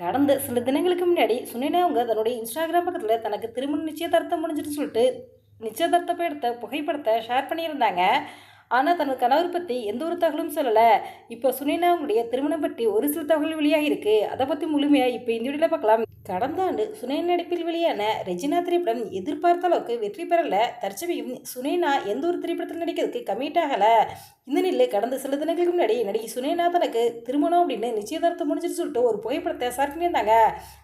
கடந்த சில தினங்களுக்கு முன்னாடி சுனினா அவங்க தன்னுடைய இன்ஸ்டாகிராம் பக்கத்தில் தனக்கு திருமண நிச்சயதார்த்தம் முடிஞ்சிட்டு சொல்லிட்டு நிச்சயதார்த்தத்தை எடுத்த புகைப்படத்தை ஷேர் பண்ணியிருந்தாங்க. ஆனால் தனது கணவர் பற்றி எந்த ஒரு தகவலும் சொல்லலை. இப்போ சுனினா திருமணம் பற்றி ஒரு சில தகவல் வெளியாக இருக்கு அதை பற்றி முழுமையாக இப்போ இந்த வீடியோவில் பார்க்கலாம். கடந்த ஆண்டு சுனேனா நடிப்பில் வெளியான ரெஜினா திரைப்படம் எதிர்பார்த்த அளவுக்கு வெற்றி பெறலை. தற்சமயம் சுனேனா எந்த ஒரு திரைப்படத்தில் நடிக்கிறதுக்கு கமிட் ஆகலை. இந்த நிலையில் கடந்த சில தினங்களுக்கு முன்னாடி நடிகை சுனேனா தனக்கு திருமணம் அப்படின்னு நிச்சயதார்த்தம் முடிஞ்சுட்டு சொல்லிட்டு ஒரு புகைப்படத்தை ஷேர் பண்ணியிருந்தாங்க.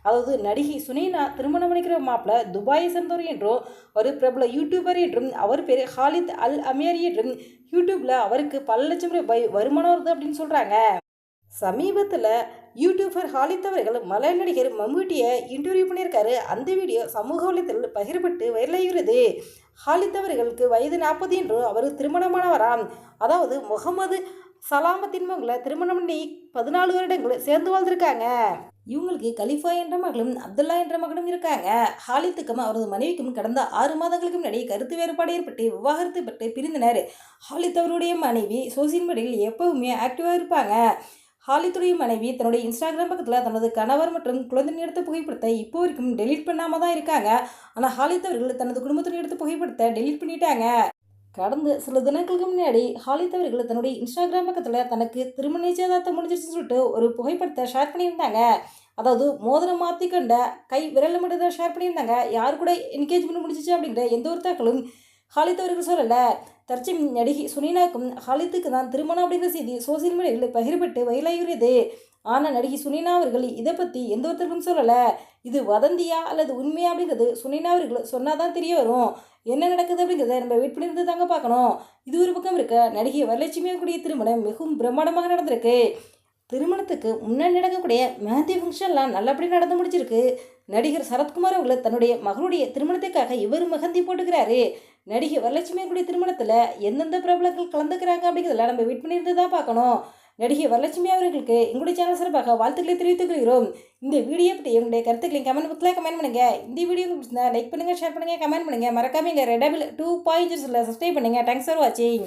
அதாவது நடிகை சுனேனா திருமணம் பண்ணிக்கிற மாப்பிள்ள துபாயை சேர்ந்தவர் என்றும் ஒரு பிரபல யூடியூபர் என்றும் அவர் பேர் ஹாலித் அல் அமேரி என்றும் யூடியூப்பில் அவருக்கு பல லட்சம் ரூபாய் வருமானம் வருது அப்படின்னு சொல்கிறாங்க சமீபத்தில் யூடியூபர் ஹாலித் அவர்கள் மலை நடிகர் மம்முட்டியை இன்டர்வியூ பண்ணியிருக்காரு. அந்த வீடியோ சமூக வலைத்தளத்தில் பகிரப்பட்டு வைரலாகிறது ஹாலித் அவர்களுக்கு வயது நாற்பது என்றும் அவர் திருமணமானவராம். அதாவது முகமது சலாமத்தின் மகளை திருமணம் பண்ணி பதினாலு வருடங்கள் சேர்ந்து வாழ்ந்திருக்காங்க. இவங்களுக்கு கலிஃபா என்ற மகளும் அப்துல்லா என்ற மகனும் இருக்காங்க. ஹாலித்துக்கும் அவரது மனைவிக்கும் கடந்த ஆறு மாதங்களுக்கு முன்னாடி கருத்து வேறுபாடு ஏற்பட்டு விவாகரத்து பெற்று பிரிந்தனர். ஹாலித் அவருடைய மனைவி சோசியல் மீடியாவில் எப்பவுமே ஆக்டிவாக இருப்பாங்க. ஹாலித்துடைய மனைவி தன்னுடைய இன்ஸ்டாகிராம் பக்கத்தில் தனது கணவர் மற்றும் குழந்தை எடுத்த புகைப்படத்தை இப்போ வரைக்கும் டெலீட் பண்ணாமல் தான் இருக்காங்க. ஆனால் ஹாலித் அவர்கள் தனது குடும்பத்துடன் எடுத்த புகைப்படத்தை டெலீட் பண்ணிட்டாங்க. கடந்த சில தினங்களுக்கு முன்னாடி ஹாலித் அவர்கள் தன்னுடைய இன்ஸ்டாகிராம் பக்கத்தில் தனக்கு திருமண நிச்சயதார்த்தம் முடிஞ்சிருச்சுன்னு சொல்லிட்டு ஒரு புகைப்படத்தை ஷேர் பண்ணியிருந்தாங்க. அதாவது மோதிரம் மாற்றி கண்ட கை விரல் மட்டும் தான் ஷேர் பண்ணியிருந்தாங்க. யார் கூட என்கேஜ்மெண்ட் முடிஞ்சிச்சு அப்படிங்கிற எந்த ஒரு தாக்களும் ஹாலித் அவர்கள் சொல்லலை. தற்சம் நடிகை சுனினாக்கும் ஹாலித்துக்கு தான் திருமணம் அப்படிங்கிற செய்தி சோசியல் மீடியாவில் பகிரப்பட்டு வயலாகிறது ஆனால் நடிகை சுனினா அவர்கள் இதை பற்றி எந்த ஒருத்தருக்கும் சொல்லலை. இது வதந்தியா அல்லது உண்மையா அப்படிங்கிறது சுனினா அவர்கள் சொன்னால் தான் தெரிய வரும். என்ன நடக்குது அப்படிங்கிறத நம்ம வெயிட் பண்ணியிருந்து தாங்க பார்க்கணும். இது ஒரு பக்கம் இருக்க நடிகை வரலட்சுமி கூடிய திருமணம் மிகவும் பிரம்மாண்டமாக நடந்திருக்கு. திருமணத்துக்கு முன்னாடி நடக்கக்கூடிய மேத்யூ ஃபங்க்ஷன்லாம் நல்லபடியாக நடந்து முடிச்சிருக்கு. நடிகர் சரத்குமார் அவர்கள் தன்னுடைய மகளுடைய திருமணத்துக்காக இவர் மகந்தி போட்டுக்கிறாரு. நடிகை வரலட்சுமி திருமணத்தில் எந்தெந்த பிரபலங்கள் கலந்துக்கிறாங்க அப்படிங்கிறதெல்லாம் நம்ம வெயிட் பண்ணியிருந்து தான் பார்க்கணும். நடிகை வரலட்சுமி அவர்களுக்கு எங்களுடைய சேனல் சார்பாக வாழ்த்துக்களை தெரிவித்துக் கொள்கிறோம். இந்த வீடியோ பற்றி எங்களுடைய கருத்துக்களை கமெண்ட் புக்கில் கமெண்ட் பண்ணுங்க. இந்த வீடியோ பிடிச்சிருந்தா லைக் பண்ணுங்கள் ஷேர் பண்ணுங்கள் கமெண்ட் பண்ணுங்கள் மறக்காம எங்கள் ரெடபிள் டூ பாயிண்ட்ஸில் சப்ஸ்கிரைப் பண்ணுங்கள் தேங்க்ஸ் ஃபார் வாட்சிங்